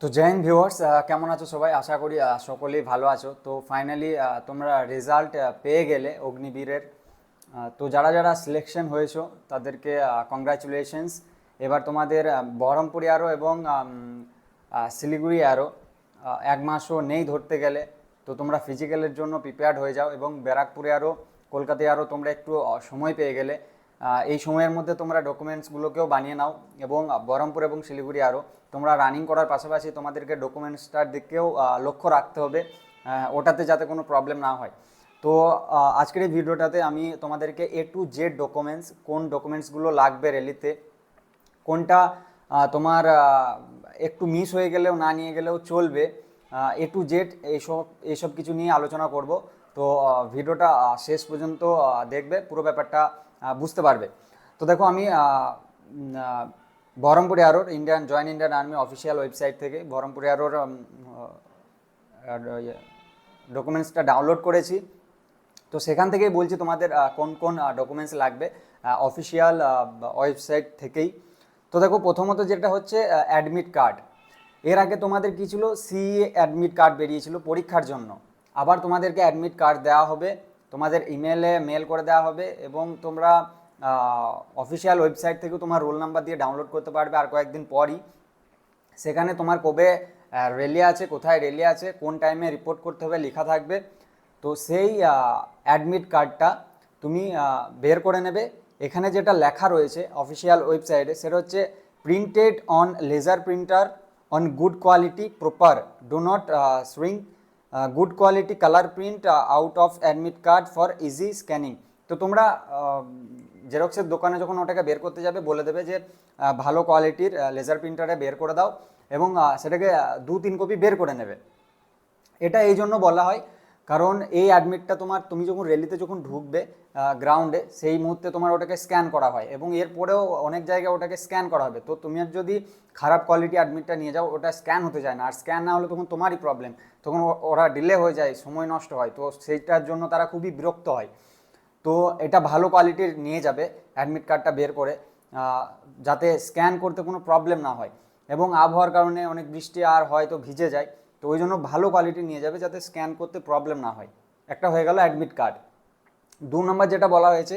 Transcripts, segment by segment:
তো join viewers কেমন আছো সবাই? আশা করি সকলেই ভালো আছো। তো ফাইনালি তোমরা রেজাল্ট পেয়ে গেলে অগ্নিবীরের তো যারা যারা সিলেকশন হয়েছো, তাদেরকে কংগ্রাচুলেশনস এবার তোমাদের বহরমপুরে আরও এবং শিলিগুড়ি আরও এক মাসও নেই ধরতে গেলে। তো তোমরা ফিজিক্যালের জন্য প্রিপেয়ার্ড হয়ে যাও এবং ব্যারাকপুরে আরও কলকাতায় আরও তোমরা একটু সময় পেয়ে গেলে। এই সময়ের মধ্যে তোমরা ডকুমেন্টসগুলোকেও বানিয়ে নাও এবং বহরমপুর এবং শিলিগুড়ি আরও তোমরা রানিং করার পাশাপাশি তোমাদেরকে ডকুমেন্টসটার দিকেও লক্ষ্য রাখতে হবে ওটাতে যাতে কোনো প্রবলেম না হয়। তো আজকের এই ভিডিওটাতে আমি তোমাদেরকে এ টু জেড ডকুমেন্টস কোন ডকুমেন্টসগুলো লাগবে রেলিতে কোনটা তোমার একটু মিস হয়ে গেলেও না নিয়ে গেলেও চলবে এ টু জেড এইসব এইসব কিছু নিয়ে আলোচনা করব। তো ভিডিওটা শেষ পর্যন্ত দেখবে, পুরো ব্যাপারটা বুঝতে পারবে। তো দেখো আমি Baharampur এয়ারোর Indian, join Indian army official website থেকে বহরমপুর এয়ারোর ডকুমেন্টসটা ডাউনলোড করেছি। তো সেখান থেকেই বলছি তোমাদের কোন কোন ডকুমেন্টস লাগবে অফিসিয়াল ওয়েবসাইট থেকেই। তো দেখো প্রথমত যেটা হচ্ছে অ্যাডমিট কার্ড। এর আগে তোমাদের কি ছিল? সিএ অ্যাডমিট কার্ড বেরিয়েছিল পরীক্ষার জন্য। আবার তোমাদেরকে অ্যাডমিট কার্ড দেওয়া হবে তোমাদের ইমেলে মেল করে দেওয়া হবে এবং তোমরা অফিসিয়াল ওয়েবসাইট থেকেও তোমার রোল নাম্বার দিয়ে ডাউনলোড করতে পারবে আর কয়েকদিন পরই। সেখানে তোমার কবে রেলি আছে, কোথায় রেলি আছে, কোন টাইমে রিপোর্ট করতে হবে লেখা থাকবে। তো সেই অ্যাডমিট কার্ডটা তুমি বের করে নেবে। এখানে যেটা লেখা রয়েছে অফিসিয়াল ওয়েবসাইটে সেটা হচ্ছে printed on laser printer on good quality proper do not swing good quality colour print out of admit card for easy scanning তো তোমরা জেরক্সের দোকানে যখন ওটাকে বের করতে যাবে, বলে দেবে যে ভালো কোয়ালিটির লেজার প্রিন্টারে বের করে দাও এবং সেটাকে দু তিন কপি বের করে নেবে। এটা এই জন্য বলা হয় কারণ এই অ্যাডমিটটা তোমার, তুমি যখন র্যালিতে যখন ঢুকবে গ্রাউন্ডে সেই মুহূর্তে তোমার ওটাকে স্ক্যান করা হয় এবং এরপরেও অনেক জায়গায় ওটাকে স্ক্যান করা হবে। তো তুমি আর যদি খারাপ কোয়ালিটি অ্যাডমিটটা নিয়ে যাও, ওটা স্ক্যান হতে যায় না। আর স্ক্যান না হলে তখন তোমারই প্রবলেম তখন ওরা ডিলে হয়ে যায়, সময় নষ্ট হয়। তো সেইটার জন্য তারা খুবই বিরক্ত হয়। তো এটা ভালো কোয়ালিটির নিয়ে যাবে অ্যাডমিট কার্ডটা বের করে যাতে স্ক্যান করতে কোনো প্রবলেম না হয়। এবং আবহাওয়ার কারণে অনেক বৃষ্টি আর হয়তো ভিজে যায়। ওই জন্য ভালো কোয়ালিটি নিয়ে যাবে যাতে স্ক্যান করতে প্রবলেম না হয়। একটা হয়ে গেল অ্যাডমিট কার্ড দু নম্বর যেটা বলা হয়েছে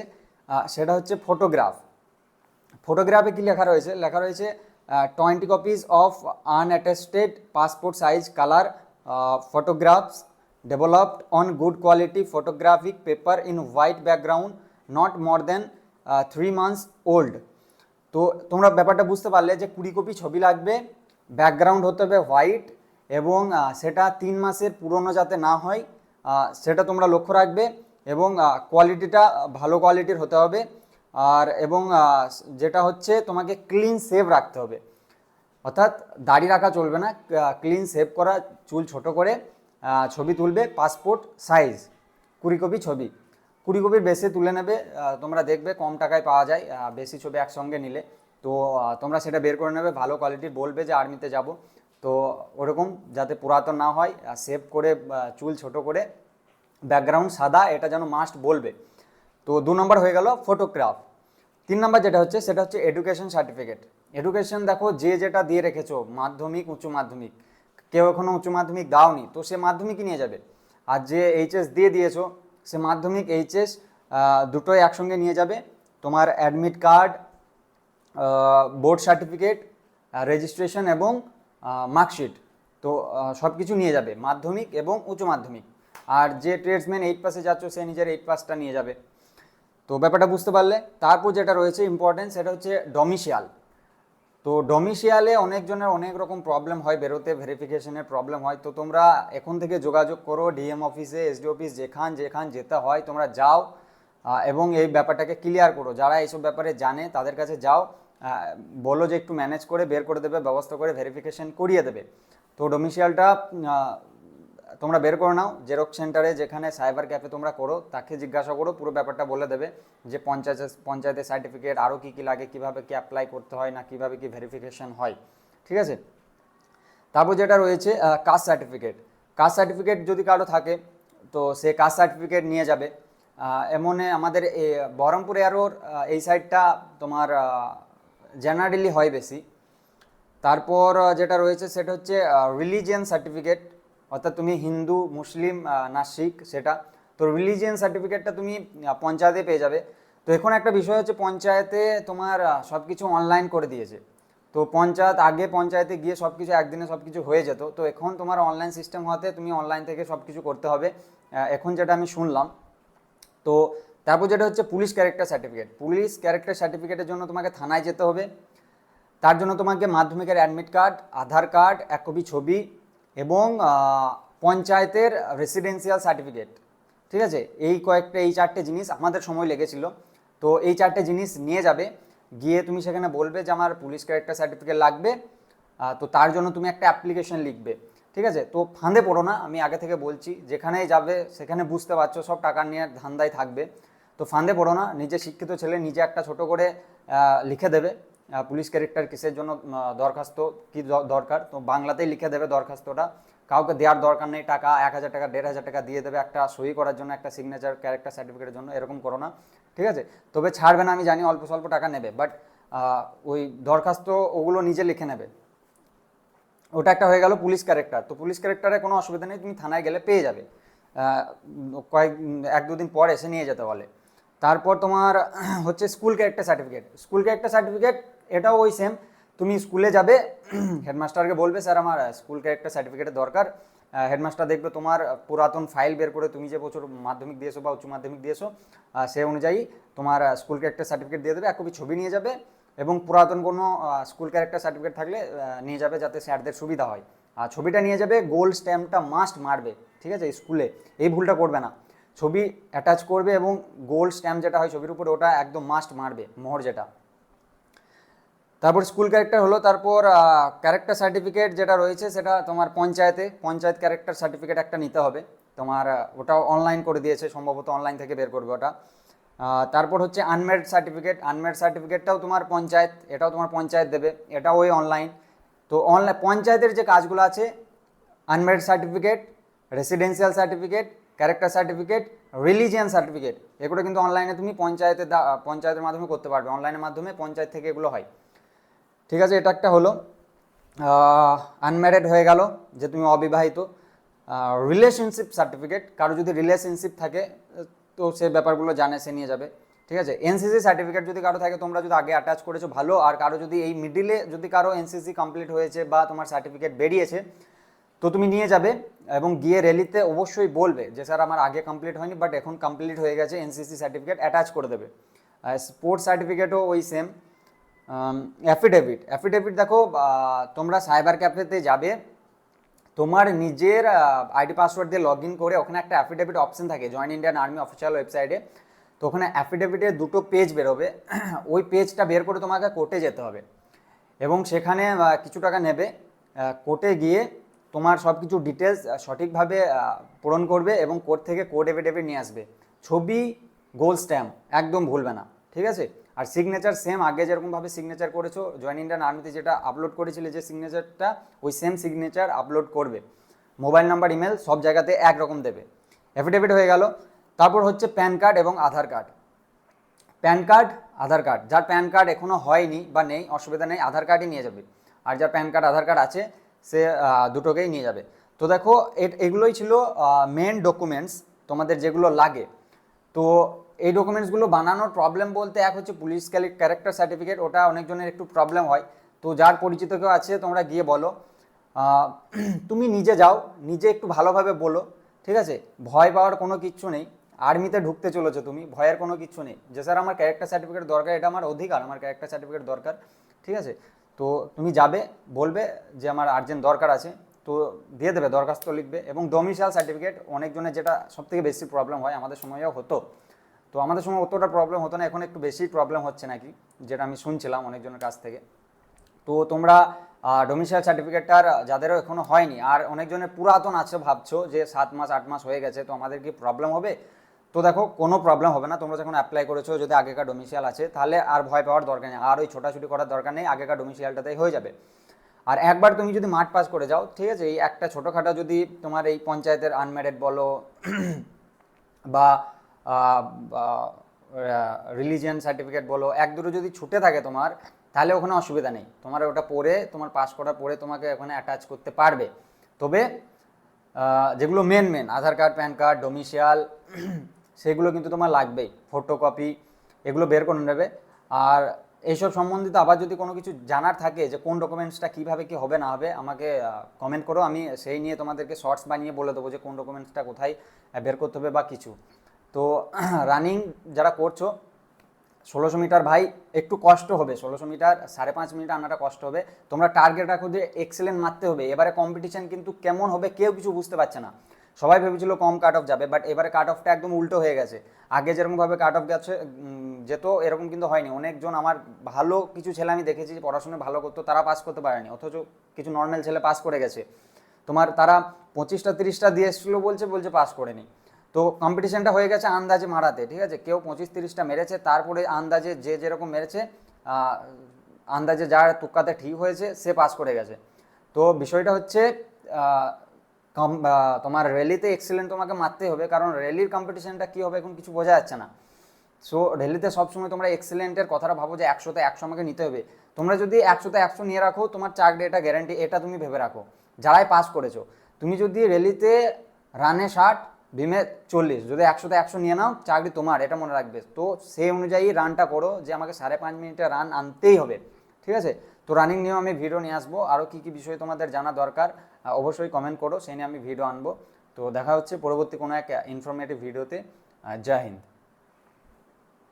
সেটা হচ্ছে ফটোগ্রাফ ফটোগ্রাফে কি লেখা রয়েছে? লেখা রয়েছে twenty copies of unattested passport size colour photographs developed on good quality photographic paper in white background not more than three months old তো তোমরা ব্যাপারটা বুঝতে পারলে যে কুড়ি কপি ছবি লাগবে ব্যাকগ্রাউন্ড হতে হবে হোয়াইট এবং সেটা তিন মাসের পুরনো যাতে না হয় সেটা তোমরা লক্ষ্য রাখবে এবং কোয়ালিটিটা ভালো কোয়ালিটির হতে হবে। আর, এবং যেটা হচ্ছে তোমাকে ক্লিন সেভ রাখতে হবে। অর্থাৎ দাড়ি রাখা চলবে না ক্লিন সেভ করা, চুল ছোট করে ছবি তুলবে, পাসপোর্ট সাইজ, কুড়ি কপি ছবি। কুড়ি কপির বেশি তুলে নেবে তোমরা দেখবে কম টাকায় পাওয়া যায় বেশি ছবি একসঙ্গে নিলে। তো তোমরা সেটা বের করে নেবে, ভালো কোয়ালিটির, বলবে যে আর্মিতে যাব। তো ওরকম যাতে পুরাতন না হয় সেভ করে চুল ছোট করে ব্যাকগ্রাউন্ড সাদা, এটা যেন মাস্ট বলবে। তো দু নম্বর হয়ে গেল ফটোগ্রাফ তিন নম্বর যেটা হচ্ছে, সেটা হচ্ছে এডুকেশন সার্টিফিকেট এডুকেশন দেখো, যে যেটা দিয়ে রেখেছো, মাধ্যমিক, উচ্চ মাধ্যমিক, কেউ এখনও উচ্চ মাধ্যমিক দাওনি, তো সে মাধ্যমিকই নিয়ে যাবে। আর যে এইচএস দিয়ে দিয়েছ, সে মাধ্যমিক এইচএস দুটোই একসঙ্গে নিয়ে যাবে। তোমার admit card board certificate registration এবং মার্কশিট তো সব কিছু নিয়ে যাবে, মাধ্যমিক এবং উচ্চ মাধ্যমিক। আর যে ট্রেডসম্যান এইট পাসে যাচ্ছ, সে নিজের এইট পাসটা নিয়ে যাবে। তো, ব্যাপারটা বুঝতে পারলে, তারপর যেটা রয়েছে ইম্পর্টেন্ট সেটা হচ্ছে ডমিশিয়াল তো ডমিশিয়ালে অনেকজনের অনেক রকম প্রবলেম হয়, বেরোতে ভেরিফিকেশনের প্রবলেম হয়। তো, তোমরা এখন থেকে যোগাযোগ করো ডিএম অফিসে এসডি অফিস যেখান যেখান যেতে হয়, তোমরা যাও এবং এই ব্যাপারটাকে ক্লিয়ার করো। যারা এইসব ব্যাপারে জানে, তাদের কাছে যাও। বলো যে একটু ম্যানেজ করে বের করে দেবে, ব্যবস্থা করে ভেরিফিকেশন করিয়ে দেবে। তো ডোমিসিয়ালটা তোমরা বের করে নাও জেরক্স সেন্টারে যেখানে সাইবার ক্যাফে তোমরা করো, তাকে জিজ্ঞাসা করো, পুরো ব্যাপারটা বলে দেবে যে পঞ্চায়েত পঞ্চায়েতের সার্টিফিকেট আরও কী কী লাগে, কীভাবে কী অ্যাপ্লাই করতে হয় না, কীভাবে কি ভেরিফিকেশন হয়, ঠিক আছে? তারপর যেটা রয়েছে কাস্ট সার্টিফিকেট কাস্ট সার্টিফিকেট যদি কারও থাকে, তো সে কাস্ট সার্টিফিকেট নিয়ে যাবে। এমনে আমাদের বহরমপুর এয়ারোর এই সাইডটা তোমার জেনারেলি হয় বেশি। তারপর যেটা রয়েছে সেটা হচ্ছে রিলিজিয়ান সার্টিফিকেট অর্থাৎ তুমি হিন্দু, মুসলিম না শিখ সেটা। তো রিলিজিয়ান সার্টিফিকেটটা তুমি পঞ্চায়েতে পেয়ে যাবে। তো এখন একটা বিষয় হচ্ছে পঞ্চায়েতে তোমার সব কিছু অনলাইন করে দিয়েছে। তো পঞ্চায়েত আগে পঞ্চায়েতে গিয়ে সব কিছু একদিনে সব কিছু হয়ে যেত। তো এখন তোমার অনলাইন সিস্টেম হওয়াতে তুমি অনলাইন থেকে সব কিছু করতে হবে। এখন যেটা আমি শুনলাম, তো তারপর যেটা হচ্ছে police character certificate. Police character সার্টিফিকেটের জন্য তোমাকে থানায় যেতে হবে। তার জন্য তোমাকে মাধ্যমিকের অ্যাডমিট কার্ড আধার কার্ড এক কপি ছবি এবং পঞ্চায়েতের রেসিডেন্সিয়াল সার্টিফিকেট ঠিক আছে? এই কয়েকটা, এই চারটে জিনিস আমাদের সময় লেগেছিল। তো এই চারটে জিনিস নিয়ে যাবে। গিয়ে তুমি সেখানে বলবে যে আমার পুলিশ ক্যারেক্টার সার্টিফিকেট লাগবে। তো তার জন্য তুমি একটা অ্যাপ্লিকেশন লিখবে। ঠিক আছে? তো ফাঁদে পড়ো না। আমি আগে থেকে বলছি, যেখানেই যাবে সেখানে বুঝতে পারছ, সব টাকা নিয়ে ধান্দায় থাকবে। তো ফাঁদে পড়ো না, নিজে শিক্ষিত ছেলে, নিজে একটা ছোট করে লিখে দেবে। পুলিশ ক্যারেক্টার কিসের জন্য দরখাস্ত, কি দরকার? তো বাংলাতেই লিখে দেবে দরখাস্তটা। কাউকে দেওয়ার দরকার নেই, টাকা এক হাজার টাকা, দেড় হাজার টাকা দিয়ে দেবে একটা সই করার জন্য, একটা সিগনেচার ক্যারেক্টার সার্টিফিকেটের জন্য, এরকম করো না। ঠিক আছে? তবে ছাড়বে না, আমি জানি, অল্প স্বল্প টাকা নেবে বাট ওই দরখাস্ত ওগুলো নিজে লিখে নেবে। ওটা একটা হয়ে গেল পুলিশ ক্যারেক্টার তো পুলিশ ক্যারেক্টারে কোনো অসুবিধা নেই, তুমি থানায় গেলে পেয়ে যাবে। কয়েক, এক দুদিন পর এসে নিয়ে যেতে বলে। তারপর তোমার হচ্ছে school character certificate school character certificate এটাও ওই সেম তুমি স্কুলে যাবে হেডমাস্টারকে বলবে, স্যার, আমার স্কুল ক্যারেক্টার সার্টিফিকেটের দরকার। হেডমাস্টার দেখবে তোমার পুরাতন ফাইল বের করে তুমি যে বছর মাধ্যমিক দিয়েছ বা উচ্চ মাধ্যমিক দিয়েছ সে অনুযায়ী তোমার স্কুল ক্যারেক্টার সার্টিফিকেট দিয়ে দেবে, এক কপি ছবি নিয়ে যাবে এবং পুরাতন কোনো স্কুল ক্যারেক্টার সার্টিফিকেট থাকলে নিয়ে যাবে যাতে স্যারদের সুবিধা হয়। আর ছবিটা নিয়ে যাবে গোল্ড স্ট্যাম্পটা মাস্ট মারবে, ঠিক আছে স্কুলে এই ভুলটা করবে না। ছবি অ্যাটাচ করবে এবং গোল্ড স্ট্যাম্প যেটা হয় ছবির উপরে, ওটা একদম মাস্ট মারবে, মোহর যেটা। তারপর স্কুল ক্যারেক্টার হলো, তারপর ক্যারেক্টার সার্টিফিকেট যেটা রয়েছে, সেটা তোমার পঞ্চায়েতে, পঞ্চায়েত ক্যারেক্টার সার্টিফিকেট একটা নিতে হবে। তোমার ওটাও অনলাইন করে দিয়েছে, সম্ভবত অনলাইন থেকে বের করবে ওটা। তারপর হচ্ছে আনমেড সার্টিফিকেট আনমেড সার্টিফিকেটটাও তোমার পঞ্চায়েত, এটাও তোমার পঞ্চায়েত দেবে, এটাও ওই অনলাইন তো অনলাইন পঞ্চায়েতের যে কাজগুলো আছে unmarried certificate residential certificate character certificate religion certificate এগুলো কিন্তু অনলাইনে তুমি পঞ্চায়েতের পঞ্চায়েতের মাধ্যমে করতে পারবে। অনলাইনের মাধ্যমে পঞ্চায়েত থেকে এগুলো হয়। ঠিক আছে, এটা একটা হলো। আনম্যারিড হয়ে গেল, যে তুমি অবিবাহিত। রিলেশনশিপ সার্টিফিকেট কারও যদি রিলেশনশিপ থাকে, তো সে ব্যাপারগুলো জানে, সে নিয়ে যাবে। ঠিক আছে এনসিসি সার্টিফিকেট যদি কারও থাকে, তোমরা যদি আগে অ্যাটাচ করেছ, ভালো। আর কারও যদি এই মিডিলে যদি কারও এনসিসি কমপ্লিট হয়েছে বা তোমার সার্টিফিকেট বেরিয়েছে তো তুমি নিয়ে যাবে এবং গিয়ে র্যালিতে অবশ্যই বলবে যে, স্যার, আমার আগে কমপ্লিট হয়নি বাট এখন কমপ্লিট হয়ে গেছে এনসিসি সার্টিফিকেট অ্যাটাচ করে দেবে। স্পোর্টস সার্টিফিকেটও ওই সেম অ্যাফিডেভিট অ্যাফিডেভিট দেখো তোমরা সাইবার ক্যাফেতে যাবে, তোমার নিজের আইডি পাসওয়ার্ড দিয়ে লগ ইন করে ওখানে একটা অ্যাফিডেভিট অপশন থাকে জয়েন ইন্ডিয়ান আর্মি অফিসিয়াল ওয়েবসাইটে তো ওখানে অ্যাফিডেভিটের দুটো পেজ বেরোবে, ওই পেজটা বের করে তোমাকে কোর্টে যেতে হবে। এবং সেখানে কিছু টাকা নেবে কোর্টে গিয়ে তোমার সব কিছু ডিটেলস সঠিকভাবে পূরণ করবে এবং কোর্ট থেকে কোর্ট এফিডেভিট নিয়ে আসবে। ছবি গোল স্ট্যাম্প একদম ভুলবে না, ঠিক আছে? আর সিগনেচার সেম আগে যেরকমভাবে সিগনেচার করেছ জয়েন ইন্ডিয়ান আর্মিতে যেটা আপলোড করেছিলে যে সিগনেচারটা ওই সেম সিগনেচার আপলোড করবে। মোবাইল নাম্বার ইমেল সব জায়গাতে একরকম দেবে। এফিডেভিট হয়ে গেল। তারপর হচ্ছে প্যান কার্ড এবং Aadhaar card PAN card Aadhaar card যার প্যান কার্ড এখনও হয়নি বা নেই, অসুবিধা নেই, আধার কার্ডই নিয়ে যাবে। আর যার প্যান কার্ড আধার কার্ড আছে সে দুটোকেই নিয়ে যাবে। তো দেখো এগুলোই ছিল মেন ডকুমেন্টস তোমাদের যেগুলো লাগে। তো এই ডকুমেন্টসগুলো বানানোর প্রবলেম বলতে এক হচ্ছে পুলিশ ক্যারেক্টার সার্টিফিকেট ওটা অনেকজনের একটু প্রবলেম হয়। তো যার পরিচিত কেউ আছে, তোমরা গিয়ে বলো। তুমি নিজে যাও, নিজে একটু ভালোভাবে বলো, ঠিক আছে? ভয় পাওয়ার কোনো কিচ্ছু নেই। আর্মিতে ঢুকতে চলেছো তুমি, ভয়ের কোনো কিচ্ছু নেই। যে, স্যার, আমার ক্যারেক্টার সার্টিফিকেট দরকার, এটা আমার অধিকার, আমার ক্যারেক্টার সার্টিফিকেট দরকার। ঠিক আছে? তো তুমি যাবে, বলবে যে আমার আর্জেন্ট দরকার আছে, তো দিয়ে দেবে, দরখাস্ত লিখবে এবং ডোমিসাইল সার্টিফিকেট অনেকজনের যেটা সবথেকে বেশি প্রবলেম হয় আমাদের সময়েও হতো। তো আমাদের সময় অতটা প্রবলেম হতো না, এখন একটু বেশি প্রবলেম হচ্ছে নাকি, যেটা আমি শুনছিলাম অনেকজনের কাছ থেকে। তো তোমরা ডোমিসাইল সার্টিফিকেটটার যাদেরও এখনও হয়নি, আর অনেকজনের পুরাতন আছে ভাবছ যে সাত মাস, আট মাস হয়ে গেছে, তো আমাদের কি প্রবলেম হবে? তো দেখো, কোনো প্রবলেম হবে না। তোমরা যখন অ্যাপ্লাই করেছ, যদি আগেকার ডোমিসিয়াল আছে, তাহলে আর ভয় পাওয়ার দরকার নেই। আর ওই ছোটাছুটি করার দরকার নেই, আগেকার ডোমিসিয়ালটাতেই হয়ে যাবে। আর একবার তুমি যদি মাঠ পাস করে যাও, ঠিক আছে, এই একটা ছোটোখাটো যদি তোমার এই পঞ্চায়েতের আনম্যারিড বলো, বা রিলিজিয়ান সার্টিফিকেট বলো, এক দুটো যদি ছুটে থাকে তোমার, তাহলে ওখানে অসুবিধা নেই। তোমার ওটা পরে তোমার পাস করার পরে তোমাকে ওখানে অ্যাটাচ করতে পারবে। তবে যেগুলো main main Aadhaar card PAN card domicile সেগুলো কিন্তু তোমার লাগবেই ফটোকপি এগুলো বের করে নেবে। আর এইসব সম্বন্ধিত আবার যদি কোনো কিছু জানার থাকে যে কোন ডকুমেন্টসটা কীভাবে কি হবে না হবে, আমাকে কমেন্ট করো, আমি সেই নিয়ে তোমাদেরকে শর্টস বানিয়ে বলে দেবো যে কোন ডকুমেন্টসটা কোথায় বের করতে হবে বা কিছু। তো রানিং যারা করছ, ষোলোশো মিটার ভাই, একটু কষ্ট হবে। ষোলোশো মিটার, সাড়ে পাঁচ মিনিট আনাটা কষ্ট হবে। তোমরা টার্গেট রাখো যে এক্সেলেন্ট মারতে হবে। এবারে কম্পিটিশন কিন্তু কেমন হবে কেউ কিছু বুঝতে পারছে না। সবাই ভেবেছিল কম কাট অফ যাবে বাট এবারে কাট অফটা একদম উল্টো হয়ে গেছে। আগে যেরকমভাবে কাট অফ গেছে যেত এরকম কিন্তু হয়নি। অনেকজন আমার ভালো কিছু ছেলে আমি দেখেছি যে পড়াশোনা ভালো করতো, তারা পাস করতে পারেনি, অথচ কিছু নর্মাল ছেলে পাস করে গেছে। তোমার তারা পঁচিশটা, তিরিশটা দিয়ে এসেছিল বলছে বলছে পাস করেনি তো কম্পিটিশনটা হয়ে গেছে আন্দাজে মারাতে, ঠিক আছে? কেউ পঁচিশ, তিরিশটা মেরেছে, তারপরে আন্দাজে যে যেরকম মেরেছে আন্দাজে যার তুক্কাতে ঠিক হয়েছে, সে পাস করে গেছে। তো বিষয়টা হচ্ছে তোমার র্যালিতে এক্সিলেন্ট তোমাকে মারতে হবে, কারণ র্যালির কম্পিটিশনটা কী হবে এখন কিছু বোঝা যাচ্ছে না। সো র্যালিতে সবসময় তোমরা এক্সিলেন্টের কথাটা ভাবো যে একশোতে একশো আমাকে নিতে হবে। তোমরা যদি একশোতে একশো নিয়ে রাখো, তোমার চাকরি এটা গ্যারান্টি এটা তুমি ভেবে রাখো। যারাই পাস করেছ, তুমি যদি র্যালিতে রানে ষাট বিমে চল্লিশ, যদি একশোতে একশো নিয়ে নাও চাকরি তোমার, এটা মনে রাখবে। তো সেই অনুযায়ী রানটা করো যে আমাকে সাড়ে পাঁচ মিনিটে রান আনতেই হবে। ঠিক আছে? তো রানিং নিয়েও আমি ভিডিও নিয়ে আসব। আরও কী কী বিষয় তোমাদের জানা দরকার অবশ্যই কমেন্ট করো, সেই নিয়ে আমি ভিডিও আনব। তো দেখা হচ্ছে পরবর্তী কোনো এক ইনফরমেটিভ ভিডিওতে জয় হিন্দ।